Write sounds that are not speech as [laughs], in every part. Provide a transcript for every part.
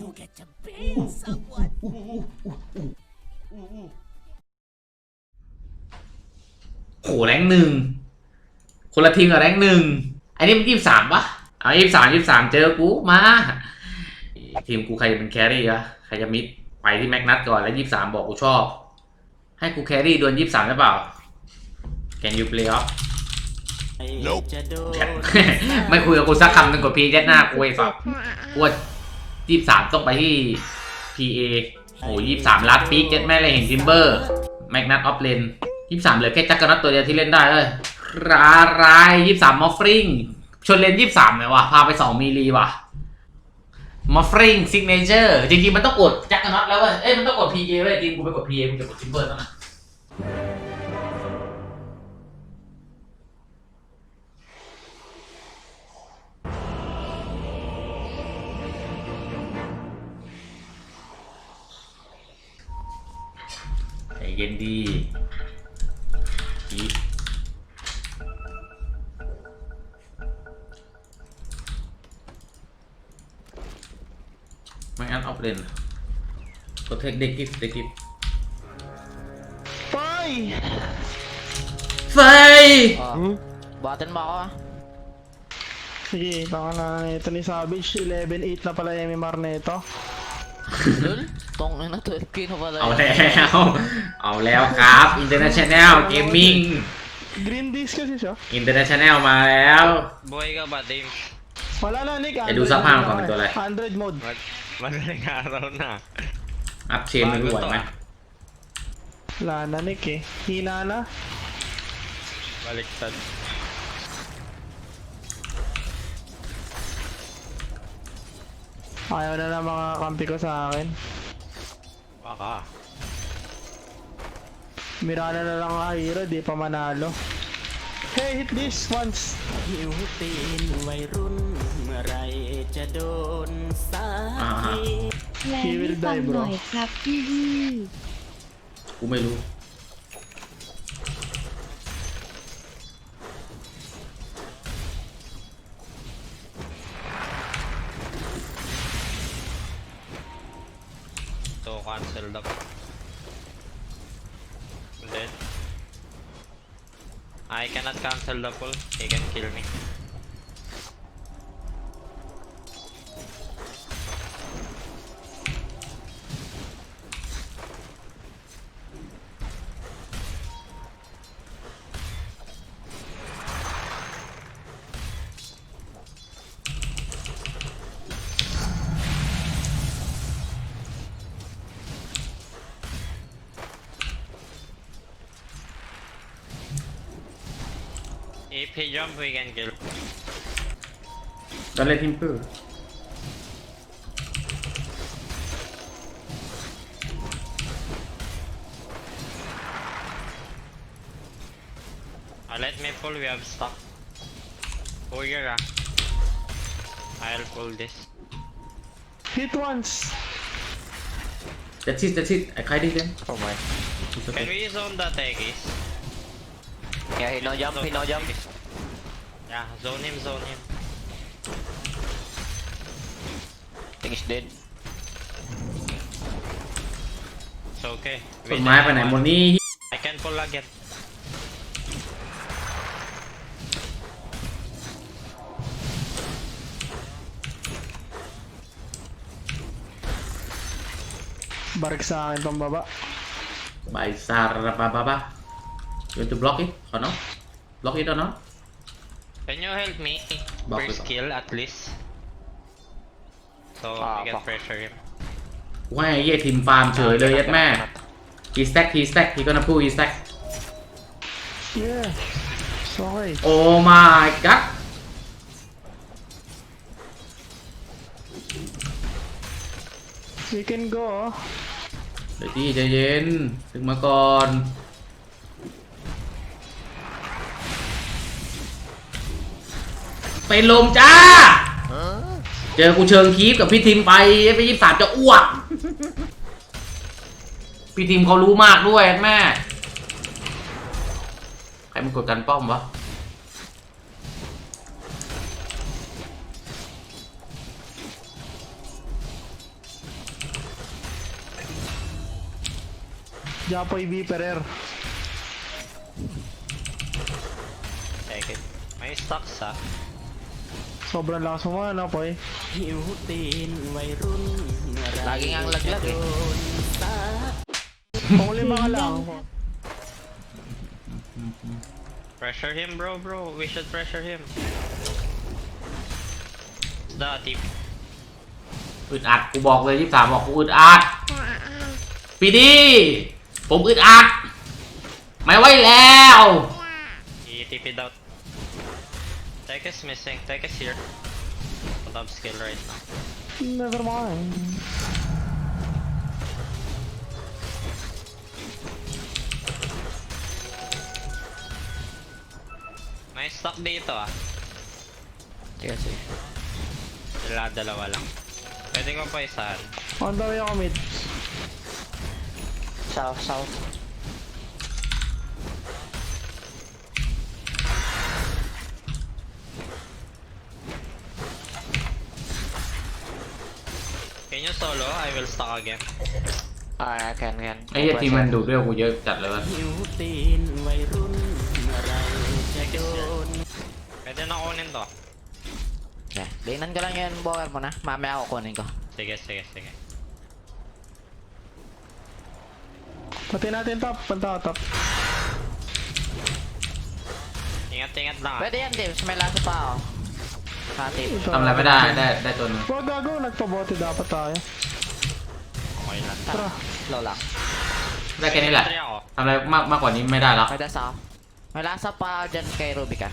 You get to be someone. โอ้แรงหนึ่งคนละทีมกับแรงหนึ่งอันนี้มันยี่สามปะเอายี่สามยี่สามเจอกูมา ทีมกูใครจะเป็นแครี่อะใครจะมิดไปที่แม็กนัทก่อนแล้วยี่สามบอกกูชอบ ให้กูแครี่ดวลยี่สามหรือเปล่าแกนยูเปลย่ออฟนไม่คุยกับกูสักคำหนึ่งกดพีเจ็ดหน้ากูไอ้สัสกูยี่สามต้องไปที่ PA โอ้ยี่สามลัดปีกเจ็ดแม่เลยเห็นทิมเบอร์แมกนัตออฟเลนยี่สามเหลือแค่จักรนัตตัวเดียวที่เล่นได้เลยรายรยี่สามมอฟริงชนเลนยี่สามไหมวะ พาไปสองมิลีวะมอฟริงซิกเนเจอร์จริงๆมันต้องกดจักรนัตแล้วเว้ยเอ้ยมันต้องกด PA เว้ยจริง กูไปกด PA กูจะกดทิมเบอร์ตั้งนะ Gendy Ki main end of lane protect the kit, the kit. Fai Fai oh, hmm? Button ba ako ah? Sige, tama na ito ni Savage 11-8 na pala yung MMR na ito ตรงนั้นเกินเข้าไปเลยเอาแล้วเอาแล้วครับอินเตอร์เนชั่นแนลเกมมิ่งกรีนดิสก์ใช่ไหมอินเตอร์เนชั่นแนลมาแล้วบอยก็บัดดิมมาแล้วนี่กันดูสภาพของเปนตัวอะไรฮั100โหมดมาเป็นการเราหน้าอัพเชมไม่รู้ไหไหมลานนั่นนี่เกี่ีนานะมาเล็กตัน Ayaw na na mga kampi ko sa akin. Baka. Mirana na lang ang hero, di pa manalo. Hey, hit this once! Yutin, mayroon maray siya doon sa akin. He will die, bro. หน่อยครับพี่กูไม่รู้ खेळ डॉक हेगणी he jump, we can kill. Don't let him poo. Uh, let me pull, we have stuff. Oh uh. yeah. I'll pull this. Hit once! That's it, that's it. I kited them. Oh my. It's okay. Can we zone that, I guess? Yeah, he no jump, he no jump. Yeah, zone him, zone him. I think he's dead. It's okay. money. I can pull again. Barik sa akin tong baba. sar pa baba. pa. You to block it eh, Ano? Block it or Can you help me? Bakit? First kill at least. So Ah, we can fuck. pressure him. man? he stack he stack he gonna pull he stack Yeah. Sorry. oh my god We can go. เดี๋ยวที่ใจเย็นถึงมาก่อนเป็นลมจ้า เจอกูเชิงคีฟกับพี่ทีมไปไปยิบสามจะอ้วก พี่ทีมเขารู้มากด้วยแม่ ใครมันกดกันป้อมวะยาไปวีเปรอร์ ไม่สักสัก Sobrang lakas mo nga, no, Poy? Himutin, mayroon Laging ang laglag eh. Pang lima ka lang. Pressure him, bro, bro. We should pressure him. The tip. อึดอัดกูบอกเลยที่สามบอกกูอึดอัดปีดีผมอึดอัดไม่ไหวแล้ว He tip it out. Take is missing. Take is here. But I'm skilled right now. Never mind. May stock dito ah. Sige, sige. Dala, dalawa lang. Pwede ko pa isahan. On the way ako mid. South, south. solo, I will start again. Ah, Alright, can can. timan dulu, aku jadi cat ไอ้เหี้ยทีมมันดูดเลือดกูเยอะจัดเลยวะ Pwede na kunin to. Yeah. Tingnan ko lang yan, bower mo na. Mamaya ako kunin ko. Sige, sige, sige. Pati natin top, punta ka top. Ingat, ingat lang. ah. Pwede yan, Dibs. May laso pa ako. คาติดทำอะไรไม่ได้ ได้ได้ตัวนึงว่าดาโก้หลักตัวบอติดาปตายเราหลักได้แค่นี้แหละ ทำอะไรมากมากกว่านี้ไม่ได้แล้วไม่ได้สาวเวลาสปาร์จะเกย์รูบิกัน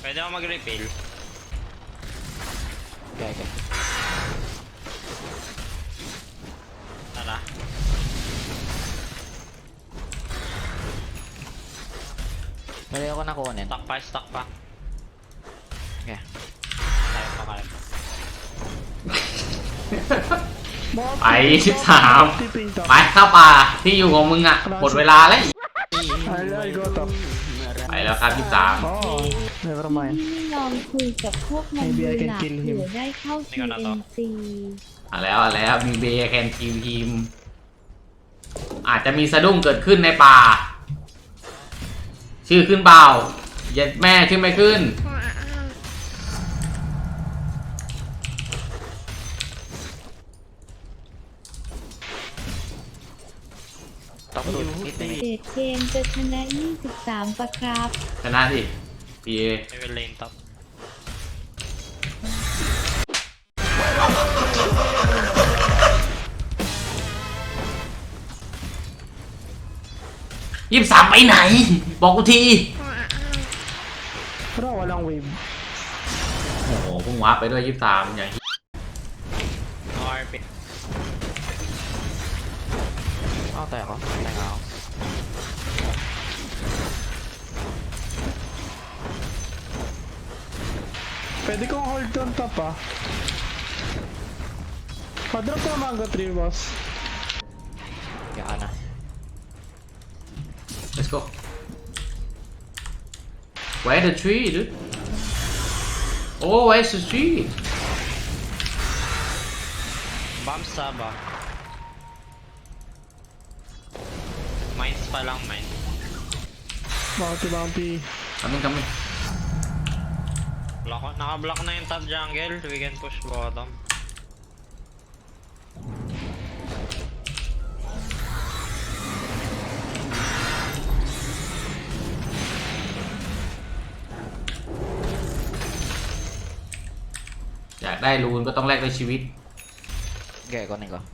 ไปเดี๋ยวมากรีบิลโอเคโอเคอะไรม่ได้ก็น่ากลัวเนี่ยตักไปตัก a o โอเคไปไปสิบสามไปเข้าป่าที่อยู่ของมึงอ่ะหมดเวลาแล้วไปแล้วครับที่สามไม่ประไม่ณลองคุยกับพวกมันดูหลักเผือได้เข้า TNC ีอะแล้วอ่ะแล้ว มีเบย์แคนทีมทีมอาจจะมีสะดุ้งเกิดขึ้นในป่าชื่อขึ้นเบาเย็ดแม่ชื่อไม่ขึ้น ต้องดูนดนึเเกมจะชนะ23ปะครับชนะสิพีเอไม่เป็นเลนต็อยี่สิบสามไปไหน บอกกูทีเราลองวิมโอ้โหพุ่งวาร์ปไปด้วยยี่สิบสามอย่างที่ออยเป็นอาแต่เหรอแต่เอาอป Pwede k อ n g h o ต์ต n t o ั ah. Padrop na manga 3 boss. Kaya n Let's go. Where the tree, dude? Oh, where's the tree? Bomb Saba. Mines pa lang, mine. Bounty, bounty. Coming, coming. Block, naka-block na yung top jungle. We can push bottom. ได้รูนก็ต้องแลกด้วยชีวิต แกก่อนหนึ่งก่อน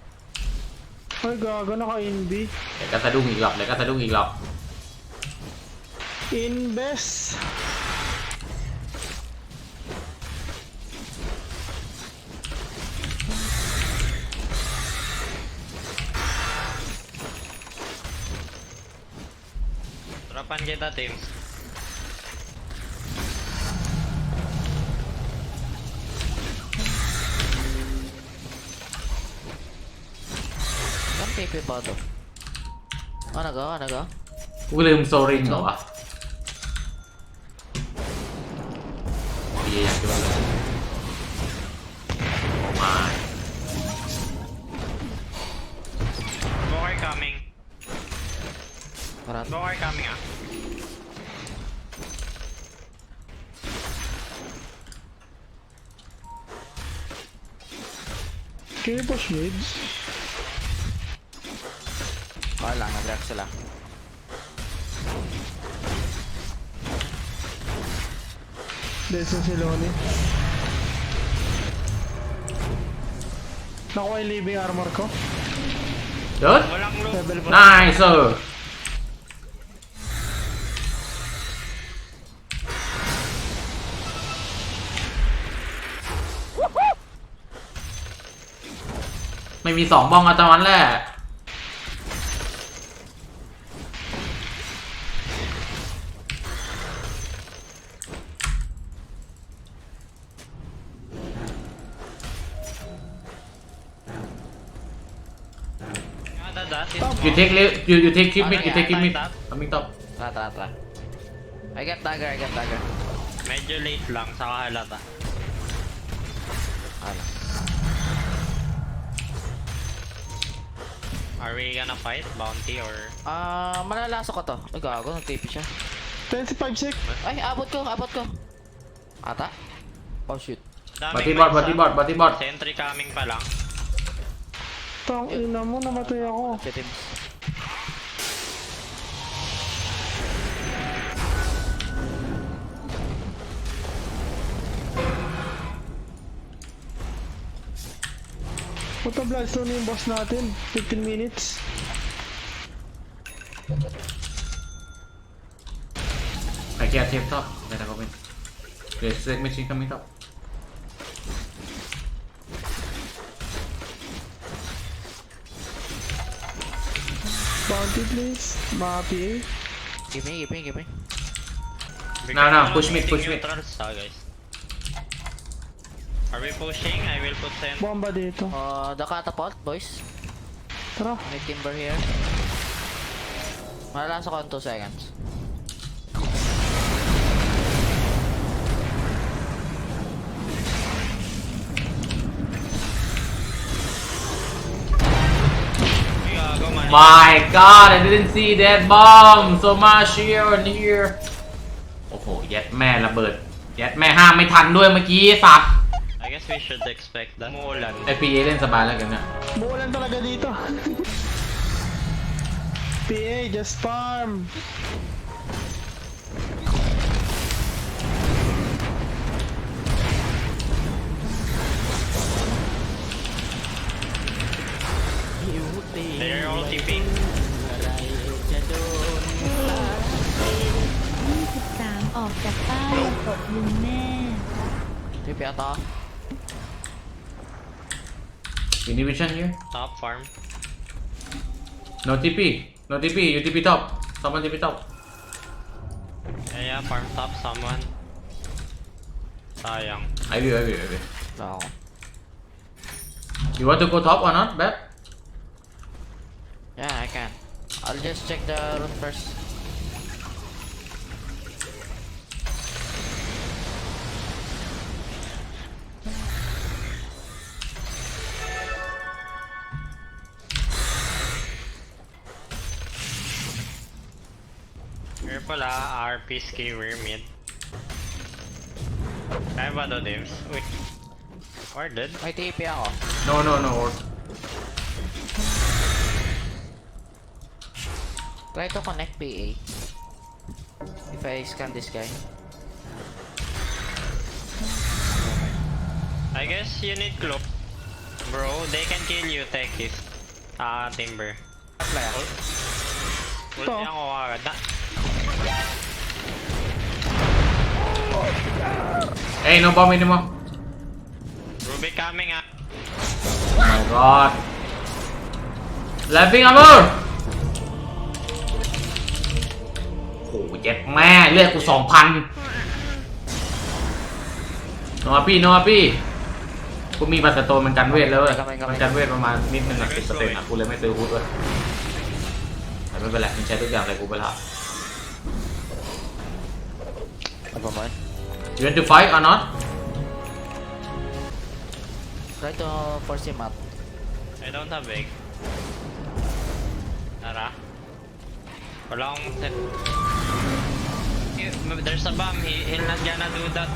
I g ก gonna go in B. เดี๋ยวก็สะดุ้งอีกหรอกเดี๋ยวก็สะดุ้งอีกหรอกอินเบสร Berapa k ต t a t i ม 빠져 하나 가 하나 가 우리 음소리인가 봐 위에 약해 발라 오마이 coming Parang. Boy coming up. Okay, push mid. สละ เดซเซโลนี่น้องไอลีบีอาร์มอร์คอเดิดนายเซอ์ไม่มีสองบองอาตมันแหละ take You you take keep oh, mid. You take keep mid. Coming top. Tra, tra, tra. I get dagger. I get dagger. Major late lang sa halata. Ala. Are we gonna fight bounty or? Ah, uh, malalaso ko to. Ay gago, nag-TP siya. 25 sec. Ay, abot ko, abot ko. Ata? Oh shoot. bati batibot, batibot, batibot. Sentry coming pa lang. Tang ina mo, namatay ako. Okay, yung boss natin. 15 minutes. I can't tip top. Let I go in. There's a machine coming top. Bounty please. My Give me, give me, give me. No, no, push me, push me. Are we pushing? I will put them. Bomba dito. u h the catapult, boys. Tara. May timber here. m a l a l a s a ko ng 2 seconds. My God, I didn't see that bomb. So much here and here. โอ้โหยัดแม่ระเบิดยัดแม่ห้ามไม่ทันด้วยเมื่อกี้สัตว์ think we should expect that. Umuulan. FPA เล่นสบายแล้วกันเนี่ย Bulan talaga dito. PA, just farm. They're all TP. 23ออกจากป้ายกดลุงแม่รีบไปเอาต่อ You need vision here? Top farm. No TP. No TP. You TP top. Someone TP top. Yeah, yeah, farm top someone. Sayang. I will, I will, I will. No. You want to go top or not, Beb? Yeah, I can. I'll just check the route first. pala, RP skewer mid. I ba to, names. Wait. Or May TP ako. No, no, no. Try to connect PA. If I scan this guy. I guess you need cloak. Bro, they can kill you, Techis. Ah, Timber. Apply Ult niya agad. h อ y no bomb anymore. Ruby c o ม i ง g up. ยก my g ล d l a p ง i อ g a r ูร์โอ้เจ็บแม่เลือดกูสองพันนอพี่นอพี่กูมีบัตรโตมันกันเวทแล้วเว้ยมันกันเวทประมาณนิดนึงอ่ะติดสเตนอ่ะกูเลยไม่ซื้อฮุดเว้ยไม่เป็นไรมันใช้ทุกอย่างเลยกูไปละ never mind. You want to fight or not? Try to force him up. I don't have big. Nara. Along There's a bomb, he, he not gonna do that.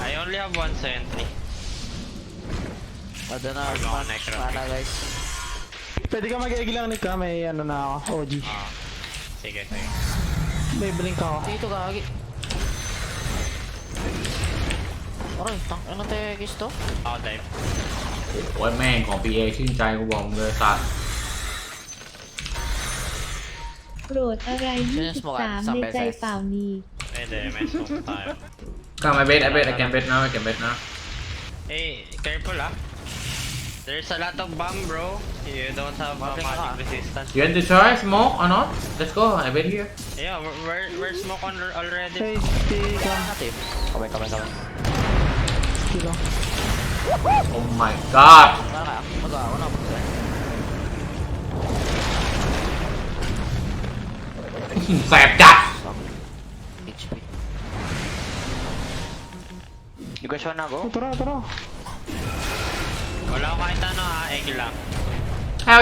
I only have one sentry. a d a n a Wala ako na mana guys. Pwede ka mag-egg lang n i t a may ano na ako, OG. Ah. Sige, sige. May blink ako. Dito gagi. Aray, tank ano tayo g u s to? Ah, dive. โอ้ย แม่งของ PA ชื่นใจกูบอกเลยสัตว์โกรธอะไร23ในใจเปล่านี้ Hey there, man. l o n กลับมาเบสไอเบสไอแกมเบสนะไอแกมเบสนะ Hey, careful ah. There's a lot of bomb, bro. You don't have uh, magic resistance. You want to try smoke or not? Let's go. I wait here. Yeah, we're we're smoke on already. Hey, Steve. Come on, come on, come on. Oh my god. Sẹp [laughs] chặt. You guys wanna go? Oh, tara, tara. Help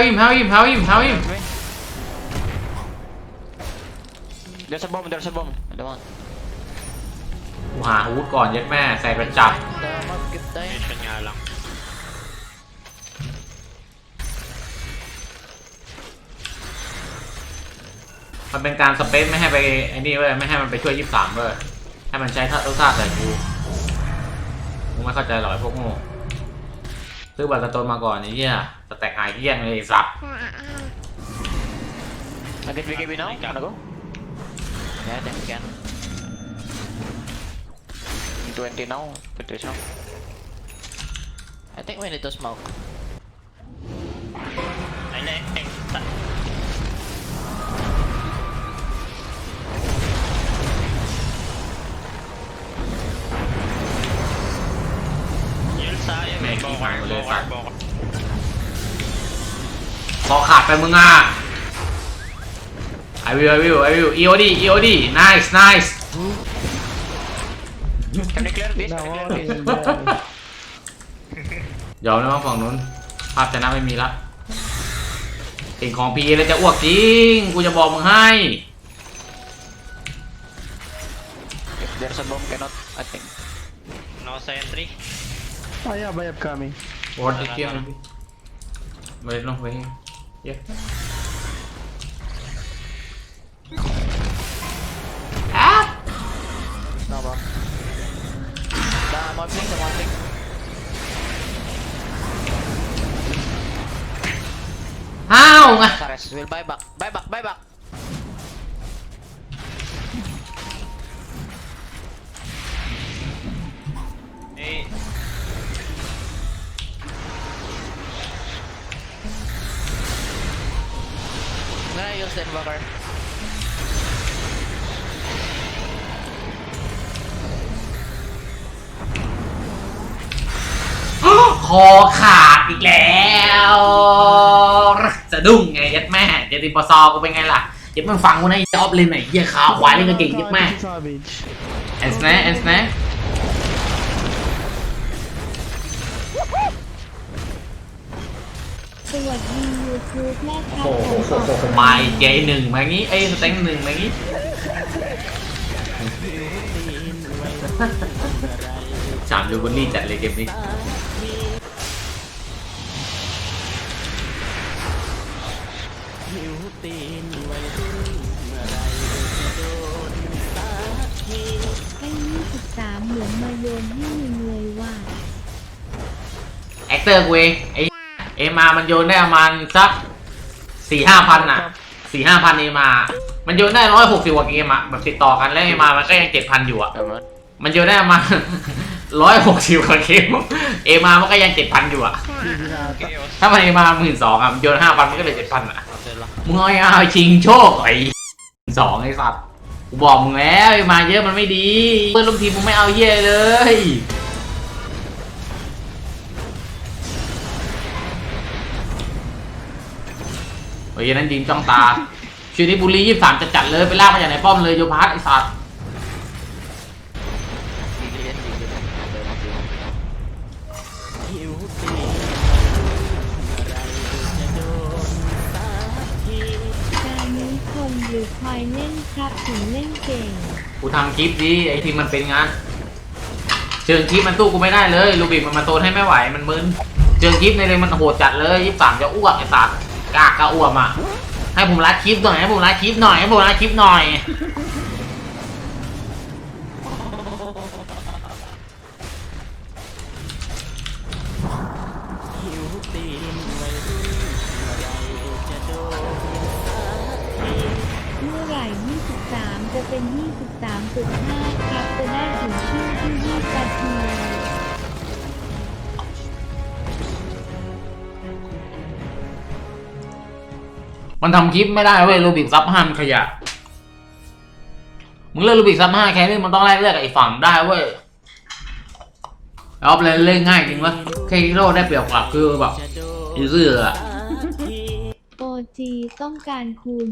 him, help him, help him, help him. เ h e r e s a bomb, there's a b o เดี๋ยวม want. หาอาวุธก่อนยัดแม่ ใส่ประจับมันเป็นการสเปซไม่ให้ไปไอ้นี่เว้ยไม่ให้มันไปช่วยยี่สสิบามเว้ยให้มันใช้ท่าท้าใส่กูมึไม่เข้าใจหรอไพวกงูซื้อบัตรสโตนมาก่อนไอ้เหี้ยสแต็กหายเกลี้ยงเลยไอ้สัตว์ I can pick it now. Wanna go? Yeah, then we can. 20 now. Put this on. I think we need to smoke. ท่าเลยสัตว์อคอขาดไปมึงอ่ะไอวิวไอวิวไอวิวอีโอดีอีโอดีไนส์ไนส์น่ิยอมแล้วมั้งฝั่งนู้นภาพชนะไม่มีละสิ่งของพีแล้วจะอ้วกจริงกูจะบอกมึงให้เ There's a bomb แค่นน t I t h ต n ง no เ e n t r y I have, I have coming. What did you have? Wait, no, wait. Yeah. Ah! No, bro. Nah, I'm on I'm on How? Sorry, we'll buy back. Buy back, buy back. kills the invoker. คอขาดอีกแล้วสะดุ้งไงยัดแม่เจติปอซอกูเป็นไงล่ะยัดมึงฟังกูนะยัดออฟเลนไหนเยี้ยขาวขวาเล่นก็เก่งยัดแม่แอนสแนแอนสแนวัสดียูทูบแม่คโอ้โหโม่เจหนึ่งมางี้เอ้สเต็งหนึ่งมางี้สามดูบนนี่จัดเลยเกมนี้ไอ้ยี่สามเหมือนมายนใหมึเลยว่า แอคเตอร์กูเอง ไอเอมามันโยนได้ประมาณสักสี่ห้าพันอ่ะ สี่ห้าพันเอมา มันโยนได้ร้อยหกสิบกว่าเกมอ่ะแบบติดต่อกันแล้วเอมามันก็ยังเจ็ดพันอยู่อ่ะมันโยนได้ประมาณร้อยหกสิบกว่าเกม เอมามันก็ยังเจ็ดพันอยู่อ่ะถ้ามันเอมาหมื่นสองอ่ะโยนห้าพันมันก็เลยเจ็ดพันอ่ะมึงเอาชิงโชคไอ้สองไอ้สัตว์กูบอกมึงแล้วมาเยอะมันไม่ดีเพื่อนร่วมทีมมึงไม่เอาเย่เลยเฮ้ย นั้นยิงจ้องตาชีนิ้บุรียี่สามจะจัดเลยไปลากมาจากไหนป้อมเลยโยพัสไอสัตว์กูทำคลิปดีไอทีมันเป็นงานเชิงคลิปมันตู้กูไม่ได้เลยลูบิกมันมาโตนให้ไม่ไหว มันมึนเชิงคลิปในเรื่องมันโหดจัดเลยยี่สามจะอ้วกไอสัตว์กากกระอวมอ่ะ ให้ผมรัดคลิปหน่อยให้ผมรัดคลิปหน่อยให้ผมรัดคลิปหน่อยเป็น 23.5ครับจะได้ถึงชื่อที่ยี่20นาทีมันทำคลิปไม่ได้เว้ยรูบิกซับห้ามขยะ มึงเลือกรูบิกซับห้าแค่นี้มันต้องแลกเลือกไอีฝั่งได้เว้ยออฟเลยเล่นง่ายจริงวะแค่ี่โราได้เปรียบกว่าคือแบบอีซื่ออะโอจีต้องการคุณ